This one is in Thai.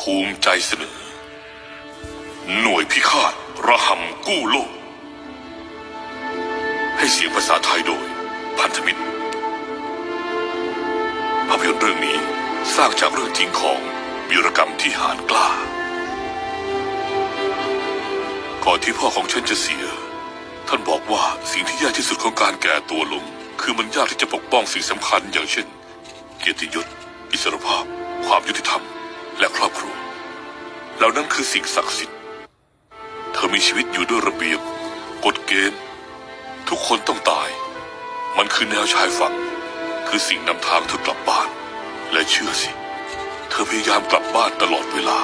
ภูมิใจเสนอ หน่วยพิฆาตระหำกู้โลก ให้เสียงภาษาไทยโดย พันธมิตร ภาพยนตร์เรื่องนี้สร้างจากเรื่องจริงของวีรกรรมที่หานกล้า ก่อนที่พ่อของฉันจะเสีย ท่านบอกว่าสิ่งที่ยากที่สุดของการแก่ตัวลง คือมันยากที่จะปกป้องสิ่งสำคัญอย่างเช่น เกียรติยศอิสรภาพ ความยุติธรรม และครอบ แล้วเหล่านั้นคือสิ่งศักดิ์สิทธิ์ เธอมีชีวิตอยู่ด้วยระเบียบ กฎเกณฑ์ ทุกคนต้องตาย มันคือแนวชายฝั่ง คือสิ่งนำทางเธอกลับบ้าน และเชื่อสิ เธอพยายามกลับบ้านตลอดเวลา